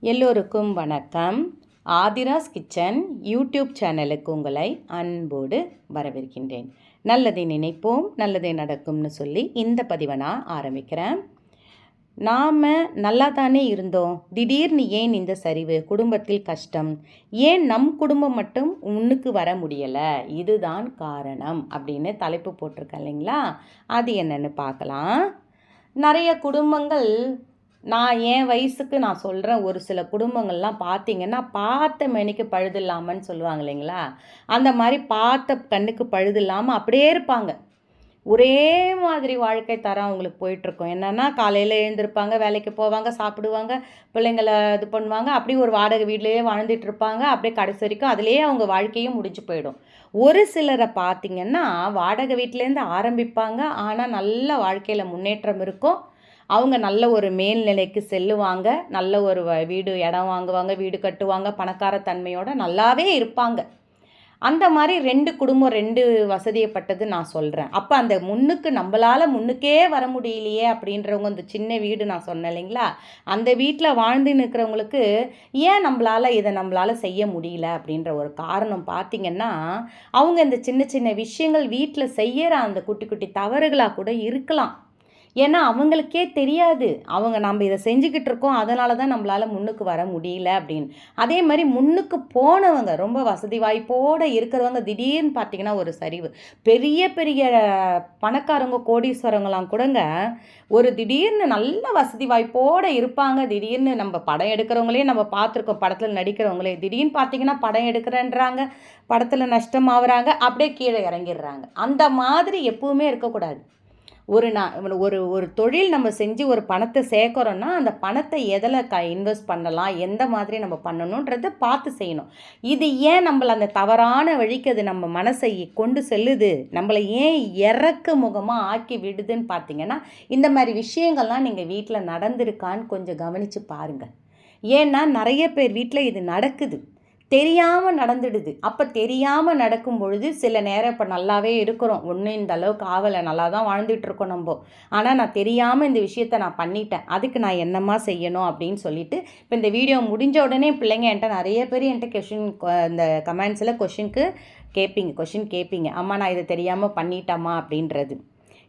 எல்லோருக்கும் வணக்கம். Aadhira's kitchen YouTube சேனலுக்கு உங்களை அன்போடு வரவேற்கின்றேன். நல்லதை நினைப்போம் நல்லதே நடக்கும்னு சொல்லி இந்த பதிவை நான் ஆரம்பிக்கிறேன். நாம் நல்லா தானே இருந்தோம். திடீர்னு ஏன் இந்த சரிவு? குடும்பத்தில் கஷ்டம். ஏன் நம் குடும்பம் மட்டும் முன்னுக்கு வர முடியலை? இதுதான் காரணம் அப்படின்னு தலைப்பு போட்டிருக்கேன் இல்லைங்களா? அது என்னென்னு பார்க்கலாம். நிறைய குடும்பங்கள் நான் என் வயசுக்கு நான் சொல்கிறேன் ஒரு சில குடும்பங்கள்லாம் பார்த்தீங்கன்னா பார்த்த மணிக்கு பழுது இல்லாமன்னு சொல்லுவாங்க இல்லைங்களா? அந்த மாதிரி பார்த்த கண்ணுக்கு பழுது இல்லாமல் அப்படியே இருப்பாங்க. ஒரே மாதிரி வாழ்க்கை தரம் அவங்களுக்கு போயிட்டுருக்கும். என்னென்னா காலையில் எழுந்திருப்பாங்க வேலைக்கு போவாங்க சாப்பிடுவாங்க பிள்ளைங்கள இது பண்ணுவாங்க அப்படியே ஒரு வாடகை வீட்லேயே வாழ்ந்துட்டு இருப்பாங்க அப்படியே கடைசி வரைக்கும் அதுலேயே அவங்க வாழ்க்கையும் முடிஞ்சு போயிடும். ஒரு சிலரை பார்த்திங்கன்னா வாடகை வீட்டிலேருந்து ஆரம்பிப்பாங்க ஆனால் நல்ல வாழ்க்கையில் முன்னேற்றம் இருக்கும். அவங்க நல்ல ஒரு மேல்நிலைக்கு செல்லுவாங்க நல்ல ஒரு வீடு இடம் வாங்குவாங்க வீடு கட்டுவாங்க பணக்கார தன்மையோட நல்லாவே இருப்பாங்க. அந்த மாதிரி ரெண்டு குடும்பம் ரெண்டு வசதியப்பட்டது நான் சொல்கிறேன் அப்போ அந்த முன்னுக்கு நம்மளால் முன்னுக்கே வர முடியலையே அப்படின்றவங்க இந்த சின்ன வீடு நான் சொன்னேன் இல்லைங்களா? அந்த வீட்டில் வாழ்ந்து நிற்கிறவங்களுக்கு ஏன் நம்மளால் இதை நம்மளால் செய்ய முடியல அப்படின்ற ஒரு காரணம் பார்த்திங்கன்னா அவங்க இந்த சின்ன சின்ன விஷயங்கள் வீட்டில் செய்கிற அந்த குட்டி குட்டி தவறுகளாக கூட இருக்கலாம். ஏன்னா அவங்களுக்கே தெரியாது. அவங்க நம்ம இதை செஞ்சுக்கிட்டு இருக்கோம். அதனால தான் நம்மளால் முன்னுக்கு வர முடியல அப்படின்னு. அதே மாதிரி முன்னுக்கு போனவங்க ரொம்ப வசதி வாய்ப்போடு இருக்கிறவங்க திடீர்னு பார்த்தீங்கன்னா ஒரு சரிவு. பெரிய பெரிய பணக்காரங்க கோடீஸ்வரங்களாம் கூடங்க ஒரு திடீர்னு நல்ல வசதி வாய்ப்போடு இருப்பாங்க. திடீர்னு நம்ம படம் எடுக்கிறவங்களே நம்ம பார்த்துருக்கோம். படத்தில் நடிக்கிறவங்களே திடீர்னு பார்த்தீங்கன்னா படம் எடுக்கிறேன்றாங்க. படத்தில் நஷ்டமாகறாங்க அப்படியே கீழே இறங்கிடுறாங்க. அந்த மாதிரி எப்பவுமே இருக்கக்கூடாது. ஒரு நான் ஒரு ஒரு தொழில் நம்ம செஞ்சு ஒரு பணத்தை சேர்க்குறோன்னா அந்த பணத்தை எதில் க இன்வெஸ்ட் பண்ணலாம் எந்த மாதிரி நம்ம பண்ணணுன்றதை பார்த்து செய்யணும். இது ஏன் நம்மளை அந்த தவறான வழிக்கு அது நம்ம மனசை கொண்டு செல்லுது? நம்மளை ஏன் இறக்கு முகமாக ஆக்கி விடுதுன்னு பார்த்தீங்கன்னா இந்த மாதிரி விஷயங்கள்லாம் நீங்கள் வீட்டில் நடந்திருக்கான்னு கொஞ்சம் கவனித்து பாருங்கள் ஏன்னா நிறைய பேர் வீட்டில் இது நடக்குது. தெரியாமல் நடந்துடுது. அப்போ தெரியாமல் நடக்கும் பொழுது சில நேரம் இப்போ நல்லாவே இருக்கிறோம். ஒன்றும் இந்த அளவுக்கு ஆகலை. நல்லா தான் வாழ்ந்துட்டுருக்கோம் நம்ம. ஆனால் நான் தெரியாமல் இந்த விஷயத்த நான் பண்ணிட்டேன். அதுக்கு நான் என்னம்மா செய்யணும் அப்படின்னு சொல்லிட்டு இப்போ இந்த வீடியோ முடிஞ்ச உடனே பிள்ளைங்க என்கிட்ட நிறைய பேர் என்கிட்ட கொஷின் இந்த கமெண்ட்ஸில் கொஷினுக்கு கேட்பீங்க கொஷின் கேட்பீங்க அம்மா நான் இதை தெரியாமல் பண்ணிட்டேம்மா அப்படின்றது.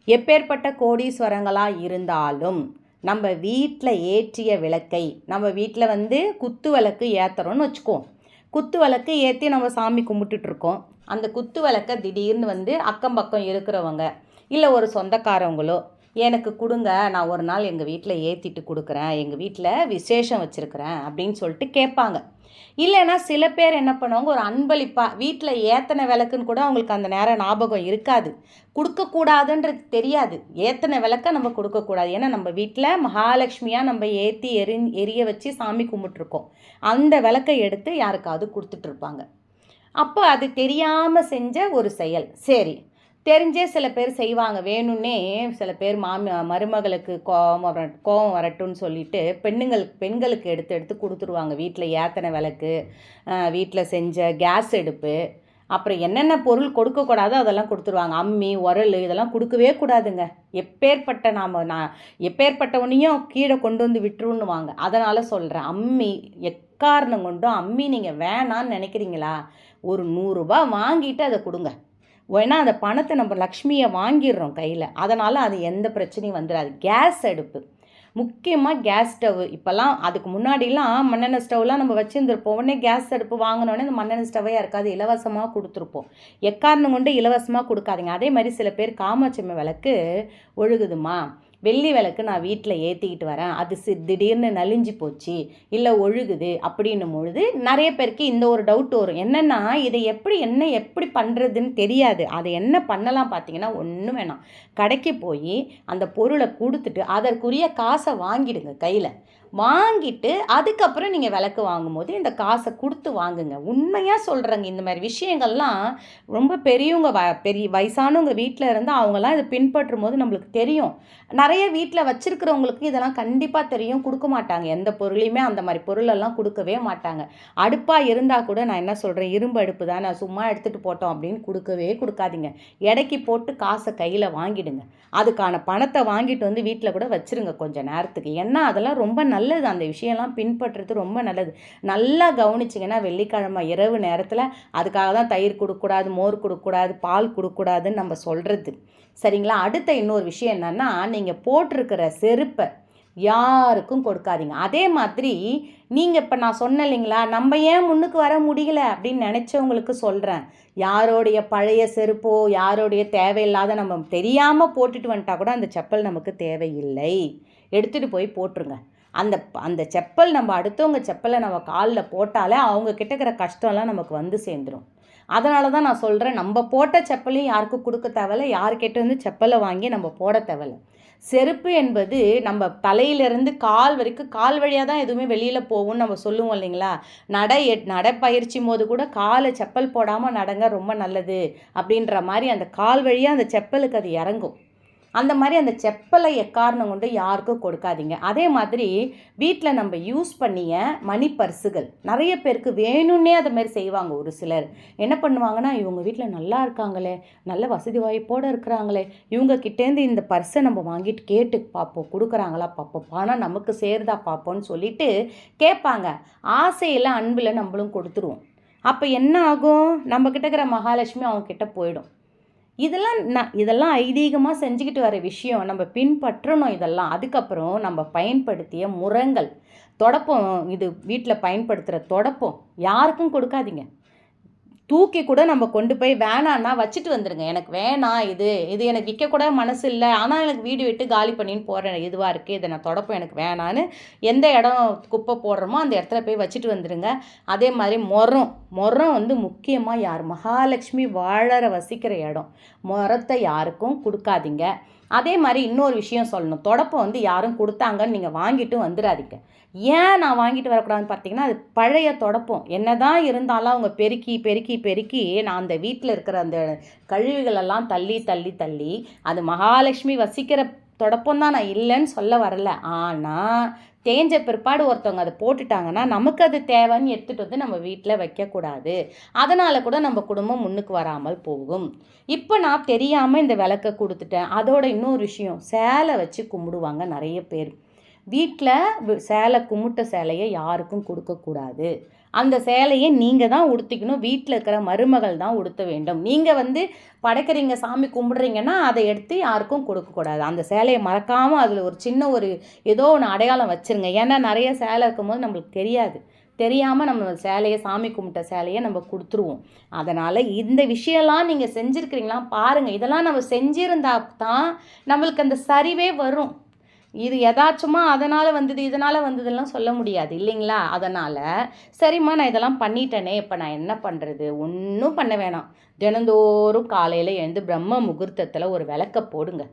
எப்பேற்பட்ட கோடீஸ்வரங்களாக இருந்தாலும் நம்ம வீட்டில் ஏற்றிய விளக்கை நம்ம வீட்டில் வந்து குத்து விளக்கு ஏற்றுறோன்னு வச்சுக்குவோம் குத்து விளக்கு ஏற்றி நம்ம சாமி கும்பிட்டுட்ருக்கோம் அந்த குத்து விளக்க திடீர்னு வந்து அக்கம் பக்கம் இருக்கிறவங்க இல்லை ஒரு சொந்தக்காரவங்களோ எனக்கு கொடுங்க நான் ஒரு நாள் எங்கள் வீட்டில் ஏற்றிட்டு கொடுக்குறேன் எங்கள் வீட்டில் விசேஷம் வச்சுருக்கிறேன் அப்படின்னு சொல்லிட்டு கேட்பாங்க. இல்லைன்னா சில பேர் என்ன பண்ணுவாங்க ஒரு அன்பளிப்பாக வீட்டில் ஏத்தனை விளக்குன்னு கூட அவங்களுக்கு அந்த நேரம் ஞாபகம் இருக்காது. கொடுக்கக்கூடாதுன்றது தெரியாது. ஏத்தனை விளக்க நம்ம கொடுக்கக்கூடாது. ஏன்னா நம்ம வீட்டில் மகாலட்சுமியாக நம்ம ஏற்றி எரி எரிய வச்சு சாமி கும்பிட்ருக்கோம் அந்த விளக்கை எடுத்து யாருக்காவது கொடுத்துட்ருப்பாங்க அப்போ அது தெரியாமல் செஞ்ச ஒரு செயல். சரி தெரிஞ்சே சில பேர் செய்வாங்க. வேணும்னே சில பேர் மாமி மருமகளுக்கு கோவம் வர கோவம் வரட்டும்னு சொல்லிட்டு பெண்ணுங்களுக்கு பெண்களுக்கு எடுத்து எடுத்து கொடுத்துருவாங்க. வீட்டில் ஏத்தனை விளக்கு வீட்டில் செஞ்ச கேஸ் எடுப்பு அப்புறம் என்னென்ன பொருள் கொடுக்கக்கூடாதோ அதெல்லாம் கொடுத்துருவாங்க. அம்மி உரல் இதெல்லாம் கொடுக்கவே கூடாதுங்க. எப்பேற்பட்ட நாம் நான் எப்பேற்பட்டவனையும் கீழே கொண்டு வந்து விட்டுருன்னுவாங்க. அதனால் சொல்கிறேன் அம்மி எக்காரணம் கொண்டும் அம்மி நீங்கள் வேணான்னு நினைக்கிறீங்களா? ஒரு நூறுரூபா வாங்கிட்டு அதை கொடுங்க. ஏன்னா அந்த பணத்தை நம்ம லக்ஷ்மியை வாங்கிடுறோம் கையில். அதனால் அது எந்த பிரச்சனையும் வந்துடாது கேஸ் அடுப்பு. முக்கியமாக கேஸ் ஸ்டவ். இப்போல்லாம் அதுக்கு முன்னாடிலாம் மண்ணெண்ணெய் ஸ்டவ்லாம் நம்ம வச்சுருந்துருப்போம். உடனே கேஸ் அடுப்பு வாங்கினோடனே அந்த மண்ணெண்ணெய் ஸ்டவ்வே யாருக்காவது இலவசமாக கொடுத்துருப்போம். எக்காரணம் கொண்டு இலவசமாக கொடுக்காதீங்க. அதே மாதிரி சில பேர் காமாட்சிமை விளக்கு ஒழுகுதுமா? வெள்ளி விளக்கு நான் வீட்டில் ஏற்றிக்கிட்டு வரேன். அது சி திடீர்னு நலிஞ்சு போச்சு இல்லை ஒழுகுது அப்படின்னும் பொழுது நிறைய பேருக்கு இந்த ஒரு டவுட் வரும். என்னென்னா இதை எப்படி என்ன எப்படி பண்ணுறதுன்னு தெரியாது. அதை என்ன பண்ணலாம் பார்த்தீங்கன்னா ஒன்றும் வேணாம். கடைக்கு போய் அந்த பொருளை கொடுத்துட்டு அதற்குரிய காசை வாங்கிடுங்க கையில். வாங்கிட்டு அதுக்கப்புறம் நீங்கள் விளக்கு வாங்கும்போது இந்த காசை கொடுத்து வாங்குங்க. உண்மையாக சொல்கிறேங்க இந்த மாதிரி விஷயங்கள்லாம் ரொம்ப பெரியவங்க வ பெரிய வயசானவங்க வீட்டில் இருந்தால் அவங்களாம் இதை பின்பற்றும் போது நம்மளுக்கு தெரியும். நிறைய வீட்டில் வச்சுருக்கிறவங்களுக்கு இதெல்லாம் கண்டிப்பாக தெரியும் கொடுக்க மாட்டாங்க. எந்த பொருளையுமே அந்த மாதிரி பொருளெல்லாம் கொடுக்கவே மாட்டாங்க. அடுப்பாக இருந்தால் கூட நான் என்ன சொல்கிறேன் இரும்பு அடுப்பு தான் நான் சும்மா எடுத்துகிட்டு போட்டோம் அப்படின்னு கொடுக்கவே கொடுக்காதீங்க. எடைக்கு போட்டு காசை கையில் வாங்கிடுங்க. அதுக்கான பணத்தை வாங்கிட்டு வந்து வீட்டில் கூட வச்சுருங்க கொஞ்சம் நேரத்துக்கு. ஏன்னா அதெல்லாம் ரொம்ப நல்லது. அந்த விஷயம்லாம் பின்பற்றுறது ரொம்ப நல்லது. நல்லா கவனிச்சிங்கன்னா வெள்ளிக்கிழமை இரவு நேரத்தில் அதுக்காக தான் தயிர் கொடுக்கக்கூடாது மோர் கொடுக்கக்கூடாது பால் கொடுக்கக்கூடாதுன்னு நம்ம சொல்கிறது சரிங்களா? அடுத்த இன்னொரு விஷயம் என்னென்னா நீங்கள் போட்டிருக்கிற செருப்பை யாருக்கும் கொடுக்காதீங்க. அதே மாதிரி நீங்கள் இப்போ நான் சொன்னேன் இல்லைங்களா நம்ம ஏன் முன்னுக்கு வர முடியல அப்படின்னு நினச்சவங்களுக்கு சொல்கிறேன் யாரோடைய பழைய செருப்போ யாரோடைய தேவையில்லாத நம்ம தெரியாமல் போட்டுட்டு வந்துட்டா கூட அந்த செப்பல் நமக்கு தேவையில்லை. எடுத்துகிட்டு போய் போட்டுருங்க. அந்த அந்த செப்பல் நம்ம அடுத்தவங்க செப்பலை நம்ம காலில் போட்டாலே அவங்க கிட்ட இருக்கிற கஷ்டம்லாம் நமக்கு வந்து சேர்ந்துடும் அதனால தான் நான் சொல்கிறேன் நம்ம போட்ட செப்பலையும் யாருக்கும் கொடுக்க தேவையில்ல யார்கிட்ட வந்து செப்பலை வாங்கி நம்ம போட தேவையில்ல. செருப்பு என்பது நம்ம தலையிலேருந்து கால் வரைக்கும் கால் வழியாக தான் எதுவுமே வெளியில் போகும்னு நம்ம சொல்லுவோம் இல்லைங்களா? நடை நடைப்பயிற்சி போது கூட காலை செப்பல் போடாமல் நடங்க ரொம்ப நல்லது அப்படின்ற மாதிரி அந்த கால் வழியாக அந்த செப்பலுக்கு அது இறங்கும். அந்த மாதிரி அந்த செப்பலை எக்காரணம் கொண்டு யாருக்கும் கொடுக்காதீங்க. அதே மாதிரி வீட்டில் நம்ம யூஸ் பண்ணிய மணி பர்ஸுகள் நிறைய பேருக்கு வேணும்னே அதை மாதிரி செய்வாங்க ஒரு சிலர். என்ன பண்ணுவாங்கன்னா இவங்க வீட்டில் நல்லா இருக்காங்களே நல்ல வசதி வாய்ப்போடு இருக்கிறாங்களே இவங்க கிட்டேருந்து இந்த பர்ஸை நம்ம வாங்கிட்டு கேட்டு பார்ப்போம் கொடுக்குறாங்களா பார்ப்போம். பணம் நமக்கு சேருதா பார்ப்போம்னு சொல்லிட்டு கேட்பாங்க. ஆசையில் அன்பில் நம்மளும் கொடுத்துருவோம். அப்போ என்ன ஆகும்? நம்மக்கிட்ட இருக்கிற மகாலட்சுமி அவங்க கிட்ட போயிடும். இதெல்லாம் நான் இதெல்லாம் ஐதீகமாக செஞ்சுக்கிட்டு வர விஷயம். நம்ம பின்பற்றணும் இதெல்லாம். அதுக்கப்புறம் நம்ம பயன்படுத்திய முரங்கள். தொடப்பம் இது வீட்டில் பயன்படுத்துகிற தொடப்பம் யாருக்கும் கொடுக்காதீங்க. தூக்கி கூட நம்ம கொண்டு போய் வேணான்னா வச்சுட்டு வந்துடுங்க எனக்கு வேணாம் இது. இது எனக்கு விற்கக்கூட மனசு இல்லை. ஆனால் எனக்கு வீடு விட்டு காலி பண்ணின்னு போகிறேன் இதுவாக இருக்குது இதை நான் தொடப்போம். எனக்கு வேணான்னு எந்த இடம் குப்பை போடுறோமோ அந்த இடத்துல போய் வச்சுட்டு வந்துடுங்க அதே மாதிரி முரம். முரம் வந்து முக்கியமாக யார்? மகாலட்சுமி வாழற வசிக்கிற இடம். முரத்தை யாருக்கும் கொடுக்காதீங்க. அதே மாதிரி இன்னொரு விஷயம் சொல்லணும். தொடப்பம் வந்து யாரும் கொடுத்தாங்கன்னு நீங்கள் வாங்கிட்டு வந்துடாதீங்க ஏன் நான் வாங்கிட்டு வரக்கூடாதுன்னு பார்த்தீங்கன்னா அது பழைய தொடப்பம். என்ன தான் இருந்தாலும் அவங்க பெருக்கி பெருக்கி பெருக்கி நான் அந்த வீட்டில் இருக்கிற அந்த கழிவுகளெல்லாம் தள்ளி தள்ளி தள்ளி அது மகாலட்சுமி வசிக்கிற தொடப்பம் தான் நான் இல்லைன்னு சொல்ல வரல. ஆனால் தேஞ்ச பிற்பாடு ஒருத்தவங்க அதை போட்டுட்டாங்கன்னா நமக்கு அது தேவைன்னு எடுத்துகிட்டு வந்து நம்ம வீட்டில் வைக்கக்கூடாது. அதனால் கூட நம்ம குடும்பம் முன்னுக்கு வராமல் போகும். இப்போ நான் தெரியாமல் இந்த விளக்கை கொடுத்துட்டேன். அதோட இன்னொரு விஷயம் சேலை வச்சு கும்பிடுவாங்க நிறைய பேர். வீட்டில் சேலை கும்பிட்ட சேலையை யாருக்கும் கொடுக்கக்கூடாது அந்த சேலையை நீங்கள் தான் உடுத்திக்கணும். வீட்டில் இருக்கிற மருமகள் தான் உடுத்த வேண்டும். நீங்கள் வந்து படைக்கிறீங்க சாமி கும்பிடுறீங்கன்னா அதை எடுத்து யாருக்கும் கொடுக்கக்கூடாது அந்த சேலையை மறக்காமல் அதில் ஒரு சின்ன ஒரு ஏதோ ஒன்று அடையாளம் வச்சுருங்க. ஏன்னா நிறைய சேலை இருக்கும்போது நம்மளுக்கு தெரியாது. தெரியாமல் நம்ம சேலையை சாமி கும்பிட்ட சேலையை நம்ம கொடுத்துருவோம். அதனால் இந்த விஷயம்லாம் நீங்கள் செஞ்சுருக்கிறீங்களா? பாருங்கள் இதெல்லாம் நம்ம செஞ்சுருந்தா தான் நம்மளுக்கு அந்த சரிவே வரும். இது எதாச்சுமா அதனால் வந்தது இதனால் வந்ததுலாம் சொல்ல முடியாது இல்லைங்களா? அதனால் சரிம்மா நான் இதெல்லாம் பண்ணிட்டேனே இப்போ நான் என்ன பண்ணுறது ஒன்றும் பண்ண வேணாம். தினந்தோறும் காலையில் எழுந்து பிரம்ம முகூர்த்தத்தில் ஒரு விளக்க போடுங்க.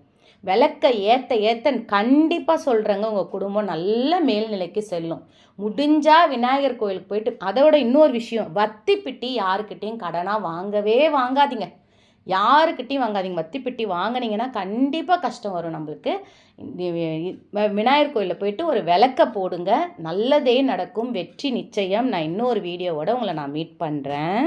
விளக்க ஏற்ற ஏற்ற கண்டிப்பாக சொல்கிறேங்க உங்கள் குடும்பம் நல்ல மேல்நிலைக்கு செல்லும். முடிஞ்சால் விநாயகர் கோயிலுக்கு போயிட்டு அதோட இன்னொரு விஷயம் வத்தி பிட்டி யாருக்கிட்டேயும் கடனாக வாங்கவே வாங்காதீங்க. யாருக்கிட்டையும் வாங்காதீங்க. வத்தி பெட்டி வாங்கினீங்கன்னா கண்டிப்பாக கஷ்டம் வரும் நம்மளுக்கு. விநாயகர் கோயிலில் போயிட்டு ஒரு விளக்க போடுங்க. நல்லதே நடக்கும். வெற்றி நிச்சயம். நான் இன்னொரு வீடியோவோட உங்களை நான் மீட் பண்ணுறேன்